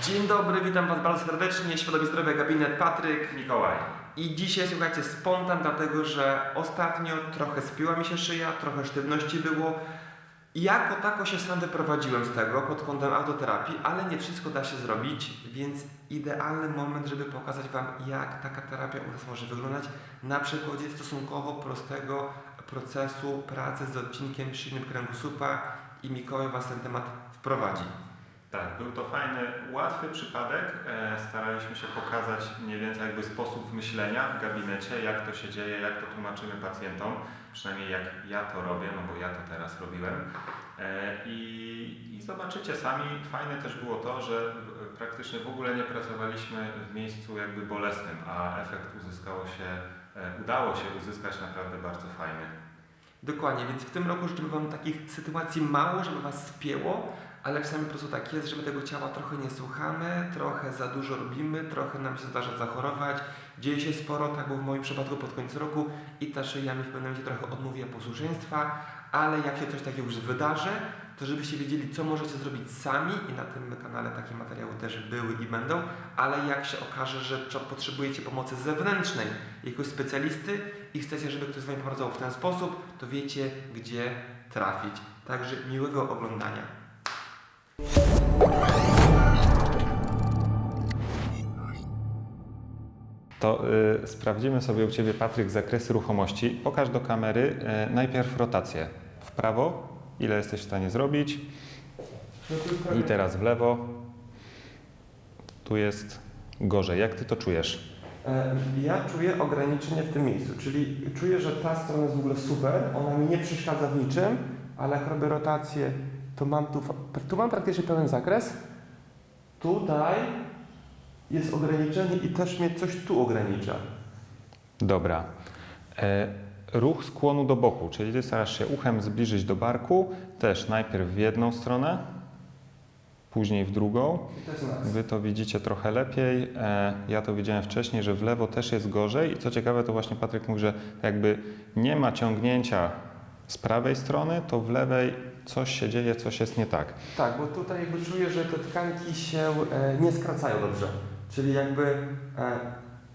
Dzień dobry, witam Was bardzo serdecznie. Świadomie Zdrowia Gabinet Patryk, Mikołaj. I dzisiaj słuchajcie, spontan, dlatego że ostatnio trochę spiła mi się szyja, trochę sztywności było. Jako tako się sam wyprowadziłem z tego pod kątem autoterapii, ale nie wszystko da się zrobić, więc idealny moment, żeby pokazać Wam, jak taka terapia u nas może wyglądać na przykładzie stosunkowo prostego procesu pracy z odcinkiem silnym kręgosłupa i Mikołaj Was ten temat wprowadzi. Tak, był to fajny, łatwy przypadek. E, staraliśmy się pokazać mniej więcej jakby sposób myślenia w gabinecie, jak to się dzieje, jak to tłumaczymy pacjentom, przynajmniej jak ja to robię, no bo ja to teraz robiłem. E, I, I zobaczycie sami, fajne też było to, że praktycznie w ogóle nie pracowaliśmy w miejscu jakby bolesnym, a efekt uzyskało się, e, udało się uzyskać naprawdę bardzo fajny. Dokładnie, więc w tym roku życzymy Wam takich sytuacji mało, żeby Was spięło, ale czasami po prostu tak jest, że my tego ciała trochę nie słuchamy, trochę za dużo robimy, trochę nam się zdarza zachorować, dzieje się sporo, tak było w moim przypadku pod koniec roku i ta szyja mi w pewnym momencie trochę odmówiła posłuszeństwa, ale jak się coś takiego już wydarzy, to żebyście wiedzieli, co możecie zrobić sami i na tym kanale takie materiały też były i będą, ale jak się okaże, że potrzebujecie pomocy zewnętrznej, jakiegoś specjalisty i chcecie, żeby ktoś z Wami popracował w ten sposób, to wiecie, gdzie trafić. Także miłego oglądania. To y, sprawdzimy sobie u Ciebie, Patryk, zakresy ruchomości. Pokaż do kamery y, najpierw rotację. W prawo, ile jesteś w stanie zrobić. I teraz w lewo. Tu jest gorzej. Jak Ty to czujesz? E, Ja czuję ograniczenie w tym miejscu, czyli czuję, że ta strona jest w ogóle super, ona mi nie przeszkadza w niczym, ale jak robię rotację, to mam tu, tu mam praktycznie pełen zakres, tutaj jest ograniczenie i też mnie coś tu ogranicza. Dobra. E, ruch skłonu do boku, czyli Ty starasz się uchem zbliżyć do barku. Też najpierw w jedną stronę, później w drugą. To. Wy to widzicie trochę lepiej. E, ja to widziałem wcześniej, że w lewo też jest gorzej. I co ciekawe, to właśnie Patryk mówi, że jakby nie ma ciągnięcia z prawej strony, to w lewej coś się dzieje, coś jest nie tak. Tak, bo tutaj jakby czuję, że te tkanki się e, nie skracają dobrze. Czyli jakby e,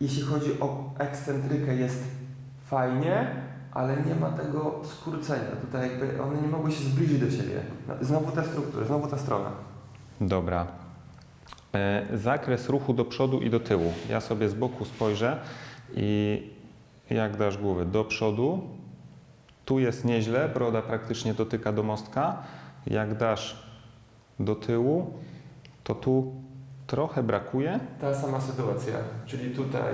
jeśli chodzi o ekscentrykę jest fajnie, ale nie ma tego skrócenia. Tutaj jakby one nie mogły się zbliżyć do siebie. No, Znowu te struktury, znowu ta strona. Dobra. E, zakres ruchu do przodu i do tyłu. Ja sobie z boku spojrzę i jak dasz głowę do przodu, tu jest nieźle, broda praktycznie dotyka do mostka. Jak dasz do tyłu, to tu trochę brakuje. Ta sama sytuacja, czyli tutaj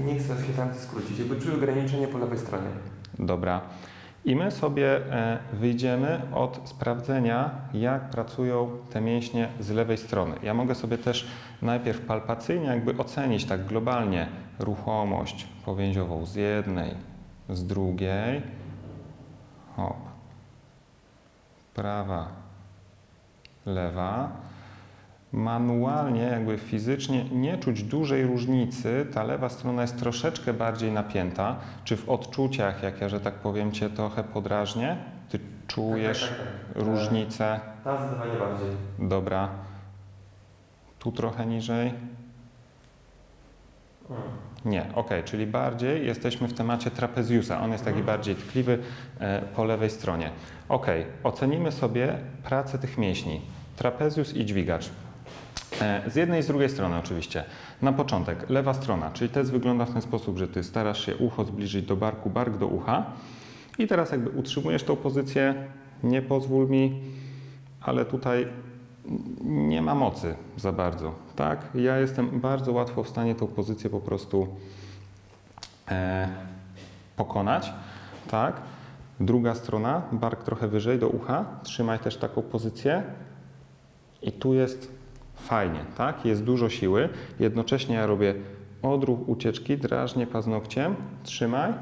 e, nie chcę się tam skrócić. Jakby czuję ograniczenie po lewej stronie. Dobra. I my sobie e, wyjdziemy od sprawdzenia, jak pracują te mięśnie z lewej strony. Ja mogę sobie też najpierw palpacyjnie jakby ocenić tak globalnie ruchomość powięziową z jednej, z drugiej. Hop. Prawa, lewa. Manualnie, jakby fizycznie nie czuć dużej różnicy. Ta lewa strona jest troszeczkę bardziej napięta. Czy w odczuciach, jak ja, że tak powiem, cię trochę podrażnie? Ty czujesz Tak, tak, tak. różnicę? Ta zdecydowanie bardziej. Dobra. Tu trochę niżej? Mm. Nie, ok, czyli bardziej jesteśmy w temacie trapeziusa. On jest taki bardziej tkliwy e, po lewej stronie. Ok, ocenimy sobie pracę tych mięśni. Trapezius i dźwigacz. E, z jednej i z drugiej strony oczywiście. Na początek lewa strona, czyli test wygląda w ten sposób, że ty starasz się ucho zbliżyć do barku, bark do ucha. I teraz jakby utrzymujesz tą pozycję, nie pozwól mi, ale tutaj nie ma mocy za bardzo, tak? Ja jestem bardzo łatwo w stanie tą pozycję po prostu e, pokonać, tak? Druga strona, bark trochę wyżej do ucha, trzymaj też taką pozycję i tu jest fajnie, tak? Jest dużo siły, jednocześnie ja robię odruch ucieczki, drażnię paznokciem, trzymaj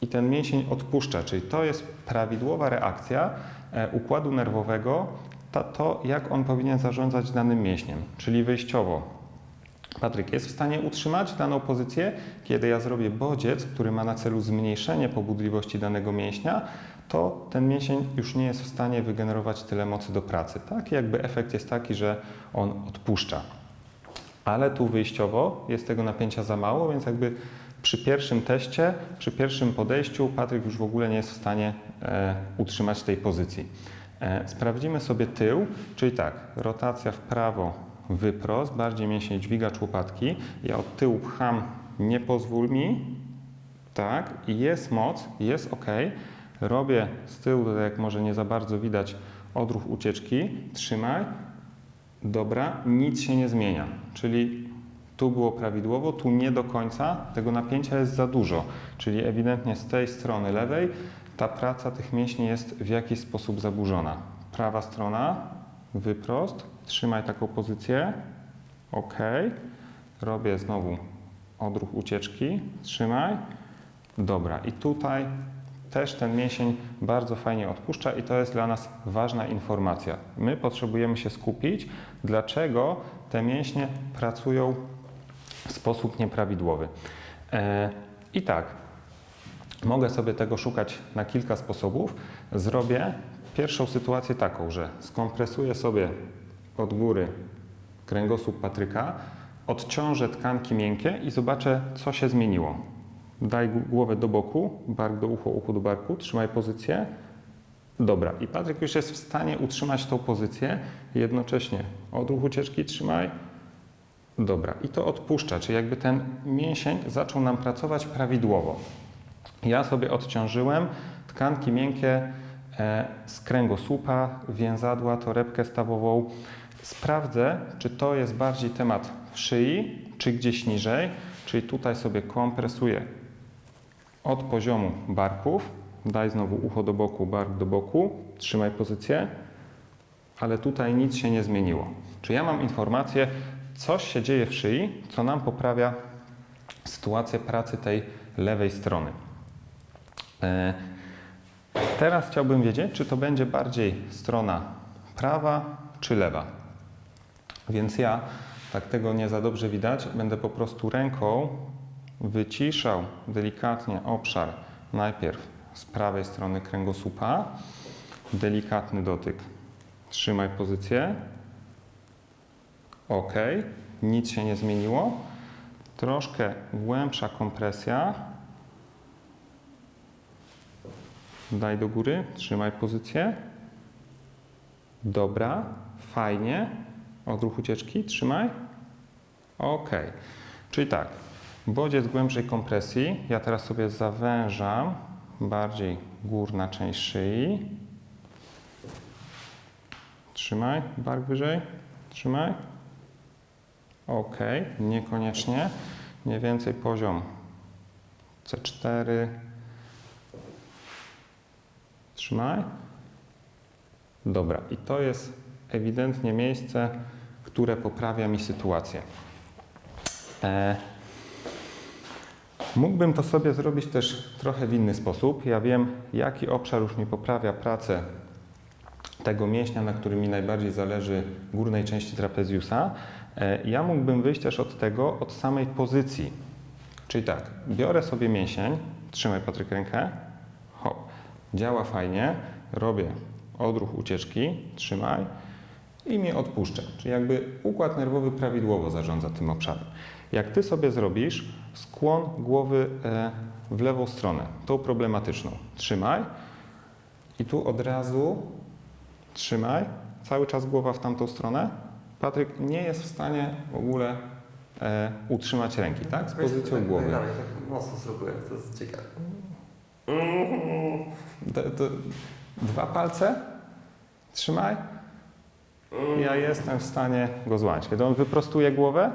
i ten mięsień odpuszcza, czyli to jest prawidłowa reakcja e, układu nerwowego, to, jak on powinien zarządzać danym mięśniem, czyli wyjściowo. Patryk jest w stanie utrzymać daną pozycję, kiedy ja zrobię bodziec, który ma na celu zmniejszenie pobudliwości danego mięśnia, to ten mięsień już nie jest w stanie wygenerować tyle mocy do pracy. Tak, jakby efekt jest taki, że on odpuszcza. Ale tu wyjściowo jest tego napięcia za mało, więc jakby przy pierwszym teście, przy pierwszym podejściu Patryk już w ogóle nie jest w stanie e, utrzymać tej pozycji. E, sprawdzimy sobie tył, czyli tak, rotacja w prawo, wyprost, bardziej mięsień dźwigacz łopatki. Ja od tyłu pcham, nie pozwól mi, tak, i jest moc, jest ok. Robię z tyłu, tak jak może nie za bardzo widać, odruch ucieczki, trzymaj, dobra, nic się nie zmienia. Czyli tu było prawidłowo, tu nie do końca, tego napięcia jest za dużo. Czyli ewidentnie z tej strony lewej ta praca tych mięśni jest w jakiś sposób zaburzona. Prawa strona, wyprost, trzymaj taką pozycję, ok. Robię znowu odruch ucieczki, trzymaj, dobra. I tutaj też ten mięsień bardzo fajnie odpuszcza i to jest dla nas ważna informacja. My potrzebujemy się skupić, dlaczego te mięśnie pracują w sposób nieprawidłowy. E, I tak, mogę sobie tego szukać na kilka sposobów. Zrobię pierwszą sytuację taką, że skompresuję sobie od góry kręgosłup Patryka, odciążę tkanki miękkie i zobaczę, co się zmieniło. Daj głowę do boku, bark do ucha, ucho do barku, trzymaj pozycję. Dobra, i Patryk już jest w stanie utrzymać tą pozycję, jednocześnie odruch ucieczki trzymaj. Dobra, i to odpuszcza, czyli jakby ten mięsień zaczął nam pracować prawidłowo. Ja sobie odciążyłem tkanki miękkie e, z kręgosłupa, więzadła, torebkę stawową. Sprawdzę, czy to jest bardziej temat w szyi, czy gdzieś niżej. Czyli tutaj sobie kompresuję od poziomu barków. Daj znowu ucho do boku, bark do boku. Trzymaj pozycję. Ale tutaj nic się nie zmieniło. Czy ja mam informację, coś się dzieje w szyi, co nam poprawia sytuację pracy tej lewej strony. E, Teraz chciałbym wiedzieć, czy to będzie bardziej strona prawa czy lewa. Więc ja, tak tego nie za dobrze widać, będę po prostu ręką wyciszał delikatnie obszar najpierw z prawej strony kręgosłupa. Delikatny dotyk. Trzymaj pozycję. Ok, nic się nie zmieniło. Troszkę głębsza kompresja. Daj do góry, trzymaj pozycję. Dobra, fajnie. Odruch ucieczki, trzymaj. Ok. Czyli tak, bodziec głębszej kompresji. Ja teraz sobie zawężam bardziej górna część szyi. Trzymaj, bark wyżej. Trzymaj. Ok, niekoniecznie. Mniej więcej poziom C4. Trzymaj. Dobra, i to jest ewidentnie miejsce, które poprawia mi sytuację. E, mógłbym to sobie zrobić też trochę w inny sposób. Ja wiem, jaki obszar już mi poprawia pracę tego mięśnia, na którym mi najbardziej zależy górnej części trapezjusa. E, ja mógłbym wyjść też od tego, od samej pozycji. Czyli tak, biorę sobie mięsień, trzymaj Patryk rękę, działa fajnie, robię odruch ucieczki, trzymaj i mnie odpuszczę. Czyli jakby układ nerwowy prawidłowo zarządza tym obszarem. Jak ty sobie zrobisz skłon głowy e, w lewą stronę, tą problematyczną, trzymaj i tu od razu trzymaj, cały czas głowa w tamtą stronę. Patryk nie jest w stanie w ogóle e, utrzymać ręki, tak? Z pozycją głowy. Tak mocno spróbuję, to jest ciekawe. D- d- dwa palce, trzymaj. Ja jestem w stanie go złamać. Kiedy on wyprostuje głowę,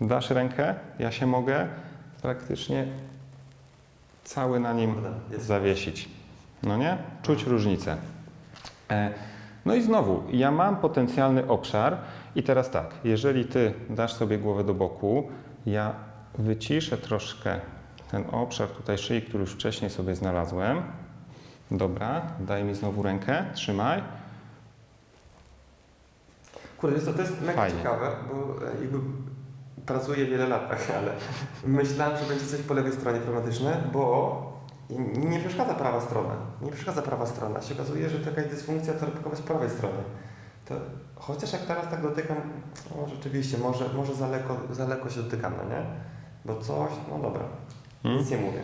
dasz rękę, ja się mogę praktycznie cały na nim zawiesić. No nie? Czuć różnicę. E, No i znowu, ja mam potencjalny obszar i teraz tak, jeżeli ty dasz sobie głowę do boku, ja wyciszę troszkę ten obszar tutaj szyi, który już wcześniej sobie znalazłem. Dobra, daj mi znowu rękę, trzymaj. Kurde, jest to, to jest mega Fajnie. ciekawe, bo e, jakby pracuję wiele lat, tak, ale myślałem, że będzie coś po lewej stronie problematyczne, bo nie przeszkadza prawa strona. Nie przeszkadza prawa strona. Się okazuje, że jakaś dysfunkcja torebkowa z prawej strony. To chociaż jak teraz tak dotykam, no rzeczywiście, może, może za, lekko, za lekko się dotykam, no nie? Bo coś, no dobra, Hmm? nic nie mówię.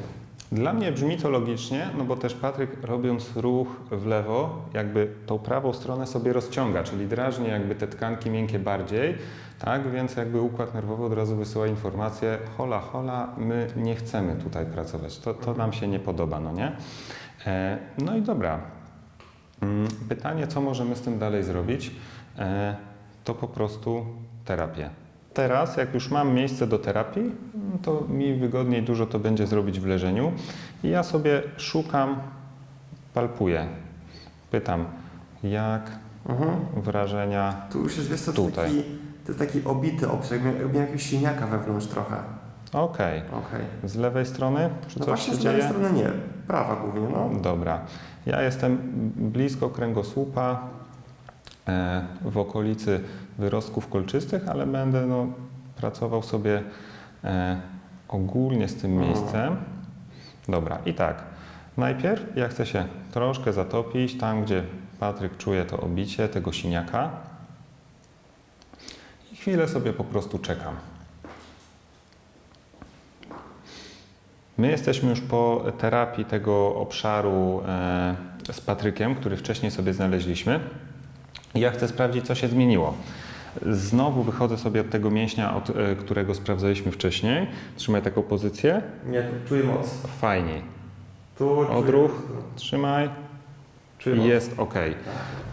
Dla mnie brzmi to logicznie, no bo też Patryk robiąc ruch w lewo, jakby tą prawą stronę sobie rozciąga, czyli drażni jakby te tkanki miękkie bardziej, tak, więc jakby układ nerwowy od razu wysyła informację, hola, hola, my nie chcemy tutaj pracować, to, to nam się nie podoba, no nie? E, no i dobra. Mm, Pytanie, co możemy z tym dalej zrobić, e, to po prostu terapię. Teraz, jak już mam miejsce do terapii, mm, to mi wygodniej dużo to będzie zrobić w leżeniu. I ja sobie szukam, palpuję, pytam, jak Mhm. wrażenia. Tu już jest, wiesz co, Tutaj. taki, to jest taki obity obszar, jakby jakiegoś silniaka wewnątrz trochę. Okej, Okej. z lewej strony, czy No właśnie z lewej strony nie, prawa głównie, no. Dobra. Ja jestem blisko kręgosłupa, w okolicy wyrostków kolczystych, ale będę no, pracował sobie e, ogólnie z tym Mhm. miejscem. Dobra, i tak. Najpierw ja chcę się troszkę zatopić tam, gdzie Patryk czuje to obicie tego siniaka. I chwilę sobie po prostu czekam. My jesteśmy już po terapii tego obszaru e, z Patrykiem, który wcześniej sobie znaleźliśmy. Ja chcę sprawdzić, co się zmieniło. Znowu wychodzę sobie od tego mięśnia, od e, którego sprawdzaliśmy wcześniej. Trzymaj taką pozycję. Nie, tu czuję moc. Fajniej. Tu Odruch. Trzymaj. Czuję jest ok.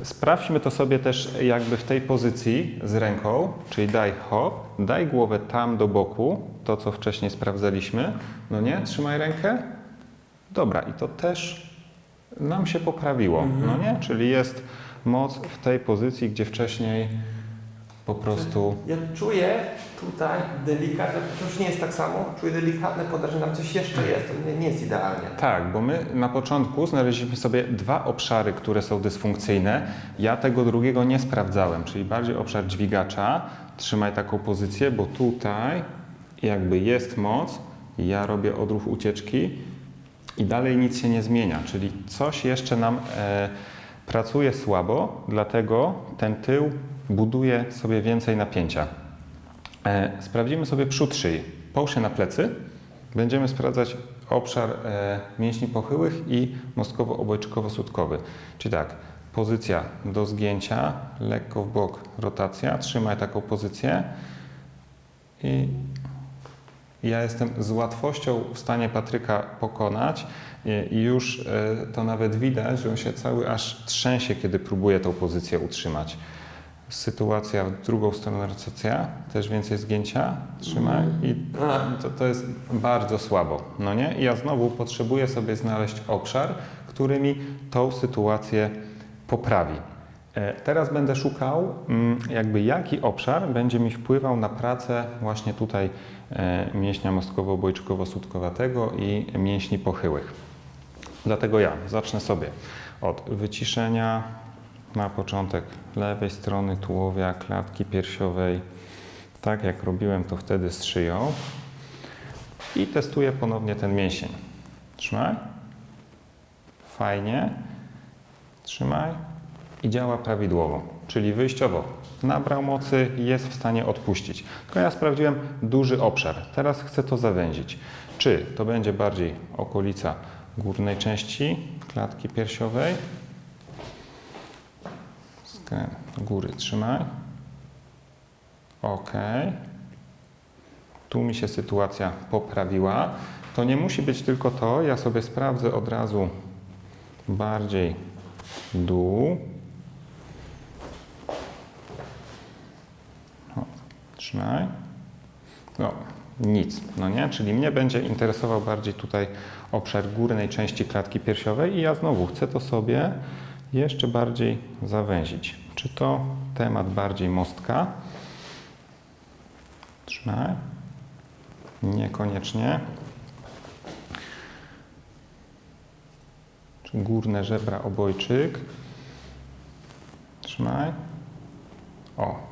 Sprawdźmy to sobie też jakby w tej pozycji z ręką, czyli daj hop, daj głowę tam do boku, to co wcześniej sprawdzaliśmy. No nie? Trzymaj rękę. Dobra, i to też nam się poprawiło, Mhm. no nie? Czyli jest moc w tej pozycji, gdzie wcześniej po prostu... Ja czuję tutaj delikatne, to już nie jest tak samo, czuję delikatne podejrzenie, tam coś jeszcze jest, to nie, nie jest idealnie. Tak, bo my na początku znaleźliśmy sobie dwa obszary, które są dysfunkcyjne. Ja tego drugiego nie sprawdzałem, czyli bardziej obszar dźwigacza. Trzymaj taką pozycję, bo tutaj jakby jest moc, ja robię odruch ucieczki i dalej nic się nie zmienia, czyli coś jeszcze nam e, pracuje słabo, dlatego ten tył buduje sobie więcej napięcia. E, sprawdzimy sobie przód szyi. Połóż się na plecy. Będziemy sprawdzać obszar e, mięśni pochyłych i mostkowo-obojczykowo-sutkowy. Czyli tak, pozycja do zgięcia, lekko w bok rotacja, trzymaj taką pozycję i ja jestem z łatwością w stanie Patryka pokonać i i już e, to nawet widać, że on się cały aż trzęsie, kiedy próbuje tą pozycję utrzymać. Sytuacja w drugą stronę rotacja, też więcej zgięcia, trzymaj i A, to, to jest bardzo słabo, no nie? I ja znowu potrzebuję sobie znaleźć obszar, który mi tą sytuację poprawi. E, Teraz będę szukał, mm, jakby jaki obszar będzie mi wpływał na pracę właśnie tutaj e, mięśnia mostkowo-obojczykowo-sutkowatego i mięśni pochyłych. Dlatego ja zacznę sobie od wyciszenia na początek lewej strony tułowia, klatki piersiowej, tak jak robiłem to wtedy z szyją i testuję ponownie ten mięsień. Trzymaj. Fajnie. Trzymaj. I działa prawidłowo. Czyli wyjściowo nabrał mocy jest w stanie odpuścić. Tylko ja sprawdziłem duży obszar. Teraz chcę to zawęzić. Czy to będzie bardziej okolica górnej części klatki piersiowej? Skręt góry trzymaj. Ok. Tu mi się sytuacja poprawiła. To nie musi być tylko to. Ja sobie sprawdzę od razu bardziej dół. Trzymaj. No, nic, no nie? Czyli mnie będzie interesował bardziej tutaj obszar górnej części klatki piersiowej i ja znowu chcę to sobie jeszcze bardziej zawęzić. Czy to temat bardziej mostka? Trzymaj. Niekoniecznie. Czy górne żebra obojczyk. Trzymaj. O.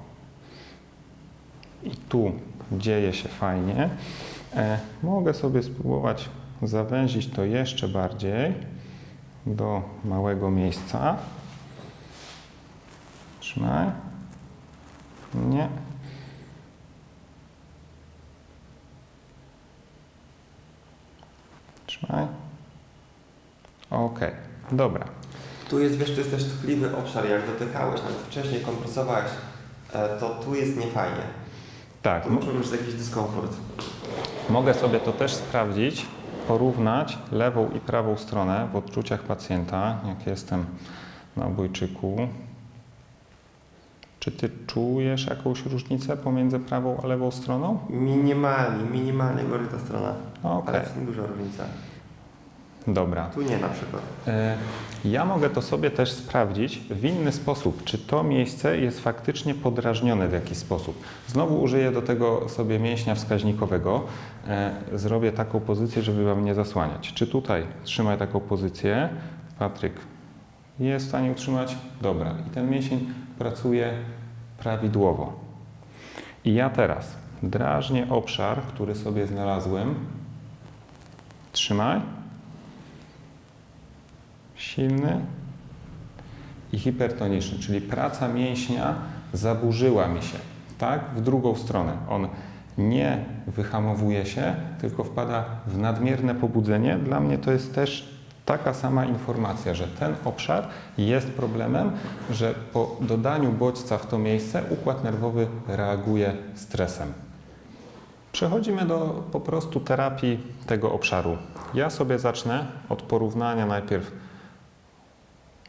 I tu dzieje się fajnie. E, mogę sobie spróbować zawęzić to jeszcze bardziej do małego miejsca. Trzymaj. Nie. Trzymaj. Ok, dobra. Tu jest, wiesz, to jest też tkliwy obszar, jak dotykałeś, nawet wcześniej kompresowałeś, e, to tu jest niefajnie. Tak, może być jakiś dyskomfort. Mogę sobie to też sprawdzić, porównać lewą i prawą stronę w odczuciach pacjenta, jak jestem na obojczyku. Czy ty czujesz jakąś różnicę pomiędzy prawą a lewą stroną? Minimalnie, minimalnie gori ta strona, Okej, ale jest nieduża różnica. Dobra. Tu nie na przykład. E, Ja mogę to sobie też sprawdzić w inny sposób, czy to miejsce jest faktycznie podrażnione w jakiś sposób. Znowu użyję do tego sobie mięśnia wskaźnikowego. E, Zrobię taką pozycję, żeby Wam nie zasłaniać. Czy tutaj trzymaj taką pozycję? Patryk jest w stanie utrzymać? Dobra. I ten mięsień pracuje prawidłowo. I ja teraz drażnię obszar, który sobie znalazłem. Trzymaj silny i hipertoniczny, czyli praca mięśnia zaburzyła mi się, tak? W drugą stronę. On nie wyhamowuje się, tylko wpada w nadmierne pobudzenie. Dla mnie to jest też taka sama informacja, że ten obszar jest problemem, że po dodaniu bodźca w to miejsce układ nerwowy reaguje stresem. Przechodzimy do po prostu terapii tego obszaru. Ja sobie zacznę od porównania najpierw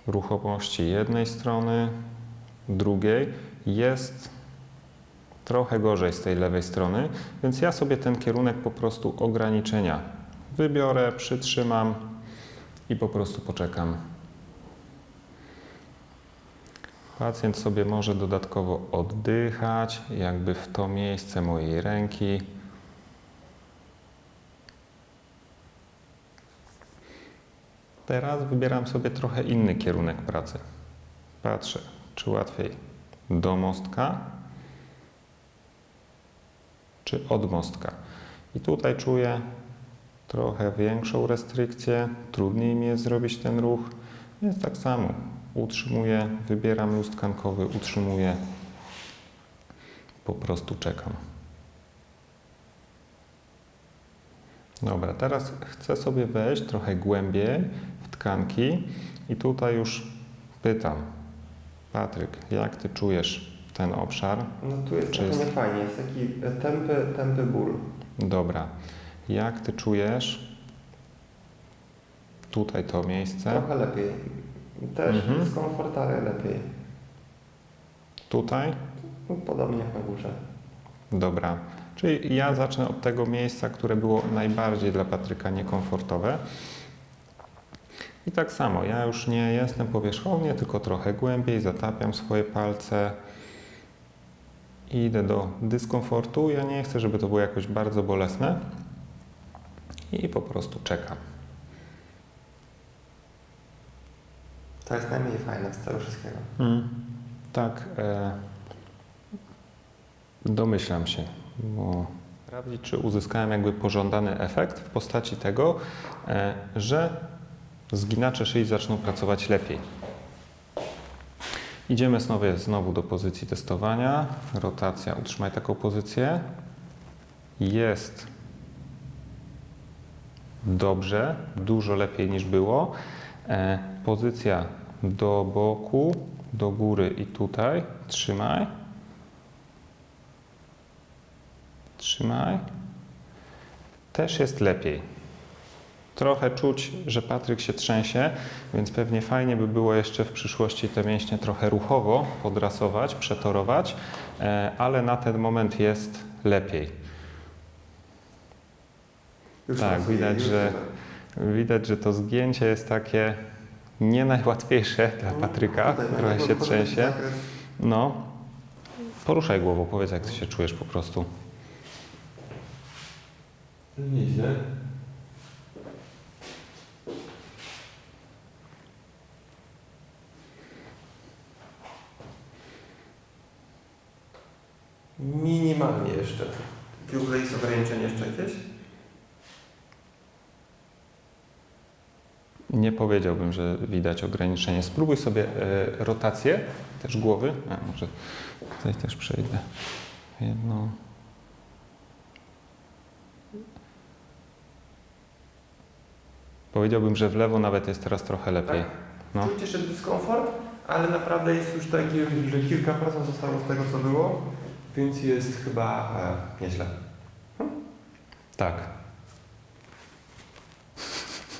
ruchomości jednej strony, drugiej. Jest trochę gorzej z tej lewej strony, więc ja sobie ten kierunek po prostu ograniczenia wybiorę, przytrzymam i po prostu poczekam. Pacjent sobie może dodatkowo oddychać, jakby w to miejsce mojej ręki. Teraz wybieram sobie trochę inny kierunek pracy. Patrzę, czy łatwiej do mostka, czy od mostka. I tutaj czuję trochę większą restrykcję, trudniej mi jest zrobić ten ruch, więc tak samo utrzymuję, wybieram luz tkankowy, utrzymuję, po prostu czekam. Dobra, teraz chcę sobie wejść trochę głębiej w tkanki i tutaj już pytam, Patryk, jak ty czujesz ten obszar? No tu jest Czy jest- niefajnie, jest taki tępy, tępy ból. Dobra, jak ty czujesz tutaj to miejsce? Trochę lepiej. Też Mhm. dyskomfort, ale lepiej. Tutaj? Podobnie jak na górze. Dobra. Czyli ja zacznę od tego miejsca, które było najbardziej dla Patryka niekomfortowe. I tak samo, ja już nie jestem powierzchownie, tylko trochę głębiej, zatapiam swoje palce i idę do dyskomfortu. Ja nie chcę, żeby to było jakoś bardzo bolesne i po prostu czekam. To jest najmniej fajne z tego wszystkiego. Tak, e, domyślam się, sprawdzić, czy uzyskałem jakby pożądany efekt w postaci tego, e, że zginacze szyi zaczną pracować lepiej. Idziemy znowu, znowu do pozycji testowania. Rotacja, utrzymaj taką pozycję. Jest dobrze, dużo lepiej niż było. E, pozycja do boku, do góry i tutaj. Trzymaj. Trzymaj. Też jest lepiej. Trochę czuć, że Patryk się trzęsie, więc pewnie fajnie by było jeszcze w przyszłości te mięśnie trochę ruchowo podrasować, przetorować, e, ale na ten moment jest lepiej. Już Tak, widać, że-. Widać, że to zgięcie jest takie nie najłatwiejsze dla Patryka, No, Tutaj trochę się trzęsie. No, poruszaj głową, powiedz jak ty się czujesz po prostu. Nieźle. Minimalnie jeszcze. W ogóle jest ograniczenie jeszcze jakieś? Nie powiedziałbym, że widać ograniczenie. Spróbuj sobie e, rotację też głowy. A, może tutaj też przejdę. Jedno. Powiedziałbym, że w lewo nawet jest teraz trochę lepiej. Tak? No. Czuć jeszcze dyskomfort, ale naprawdę jest już takie, że kilka procent zostało z tego, co było, więc jest chyba e, nieźle. Tak.